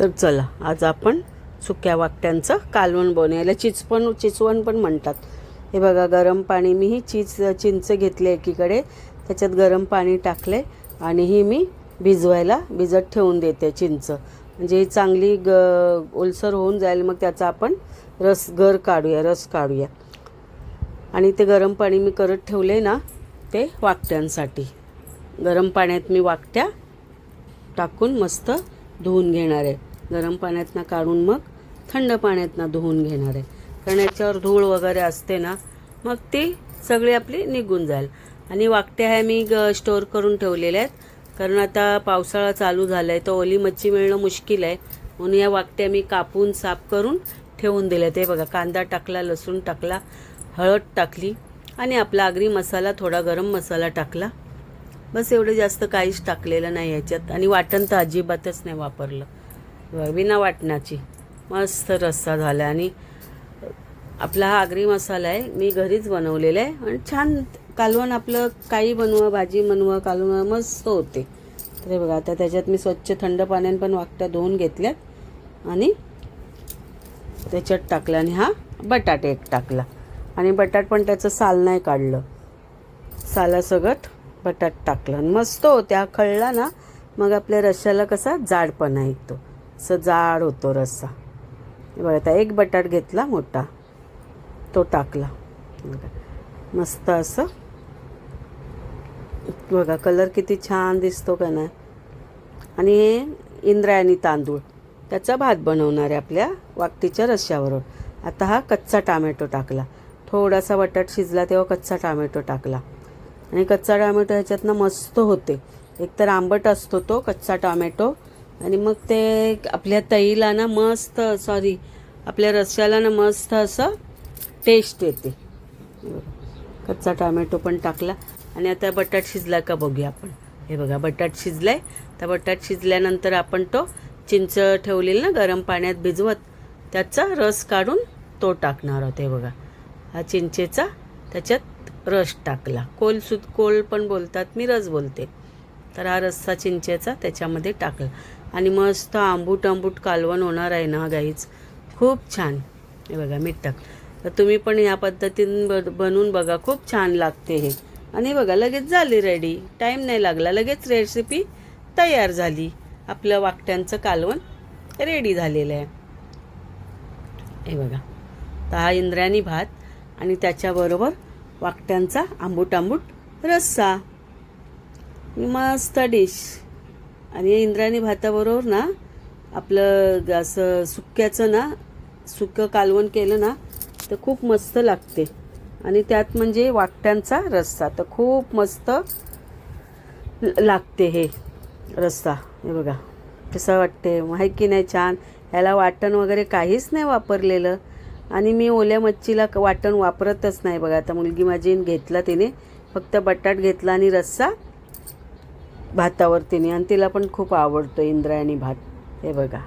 तर चला आज आपण सुक्या वाकट्यांचं कालवण बनवू याला चिचपण चिचवण पण म्हणतात. हे बघा गरम पाणी मी ही चिच चिंच घेतले एकीकडे. त्याच्यात गरम पाणी टाकले आणि ही मी भिजवायला भिजत ठेवून देते चिंच. म्हणजे ही चांगली ग ओलसर होऊन जाईल मग त्याचा आपण रस गर काढूया रस काढूया. आणि ते गरम पाणी मी करत ठेवले ना ते वाकट्यांसाठी. गरम पाण्यात मी वाकट्या टाकून मस्त धुवून घेणार आहे. गरम पाण्यातनं काढून मग थंड पाण्यातनं धुवून घेणार आहे. कारण याच्यावर धूळ वगैरे असते ना मग ती सगळी आपली निघून जाईल. आणि वाकट्या ह्या मी ग स्टोअर करून ठेवलेल्या आहेत. कारण आता पावसाळा चालू झाला आहे तर ओली मच्छी मिळणं मुश्किल आहे. म्हणून या वाकट्या मी कापून साफ करून ठेवून दिल्या ते बघा कांदा टाकला लसूण टाकला हळद टाकली आणि आपला आगरी मसाला थोडा गरम मसाला टाकला. बस एवढं जास्त काहीच टाकलेलं नाही याच्यात. आणि वाटण तर अजिबातच नाही वापरलं. विना वाटण्याची. वाटणाची मस्त रस्सा झाला आणि आपला हा आगरी मसाला आहे. मी घरीच बनवलेला आहे आणि छान कालवण आपलं काही बनवा भाजी बनवा कालवण मस्त होते. तर बघा आता त्याच्यात मी स्वच्छ थंड पाण्याने पण वाकट्या धुवून घेतल्यात आणि त्याच्यात टाकलं आणि हा बटाटे एक टाकला. आणि बटाट पण त्याचं साल नाही काढलं. सालासगट बटाट टाकलं. आणि मस्त होत्या खळला ना मग आपल्या रश्श्याला कसा जाडपणा येतो. असं जाड होतो रस्सा. हे बघा आता एक बटाट घेतला मोठा. तो टाकला. मस्त असं. बघा कलर किती छान दिसतो का नाही. आणि हे इंद्रायणी तांदूळ. त्याचा भात बनवणार आहे आपल्या वाकटीच्या रश्श्याबरोबर आता हा कच्चा टामॅटो टाकला. थोडासा बटाट शिजला तेव्हा कच्चा टामॅटो टाकला. आणि कच्चा टामॅटो ह्याच्यातनं मस्त होते. एकतर आंबट असतो तो कच्चा टामॅटो. आणि मग ते आपल्या तईला ना मस्त सॉरी आपल्या रस्स्याला ना मस्त असं टेस्ट येते. कच्चा टॉमॅटो पण टाकला. आणि आता बटाट शिजला का बघूया आपण. हे बघा बटाट शिजलाय. तर बटाट शिजल्यानंतर आपण तो चिंच ठेवलेली ना गरम पाण्यात भिजवत त्याचा रस काढून तो टाकणार आहोत. हे बघा हा चिंचेचा त्याच्यात रस टाकला. कोल सुत कोल पण बोलतात मी रस बोलते. तर हा रस्सा चिंचेचा त्याच्यामध्ये टाकला. आणि मस्त आंबूट आंबूट कालवण होणार आहे ना गाईच खूप छान. हे बघा मीठ टाक तर तुम्ही पण या पद्धतीने ब बनवून बघा. खूप छान लागते हे. आणि बघा लगेच झाली रेडी टाईम नाही लागला. लगेच रेसिपी तयार झाली. आपलं वाकट्यांचं कालवण रेडी झालेलं आहे. हे बघा. तर हा इंद्रायणी भात आणि त्याच्याबरोबर वाकट्यांचा आंबूट आंबूट रस्सा. मस्त डिश आणि या इंद्रायणी भाताबरोबर ना आपलं असं सुक्याचं ना सुकं कालवण केलं ना तर खूप मस्त लागते. आणि त्यात म्हणजे वाकट्यांचा रस्सा. तर खूप मस्त लागते हे रस्सा. हे बघा कसं वाटते? माहीत की नाही छान? ह्याला वाटण वगैरे काहीच नाही वापरलेलं. आणि मी ओल्या मच्छीला क- वाटण वापरतच नाही बघा. आता मुलगी माझी घेतला तिने. फक्त बटाट घेतला आणि रस्सा भातावर तिने आणि तिला पण खूप आवडतो इंद्रायणी भात. हे बघा.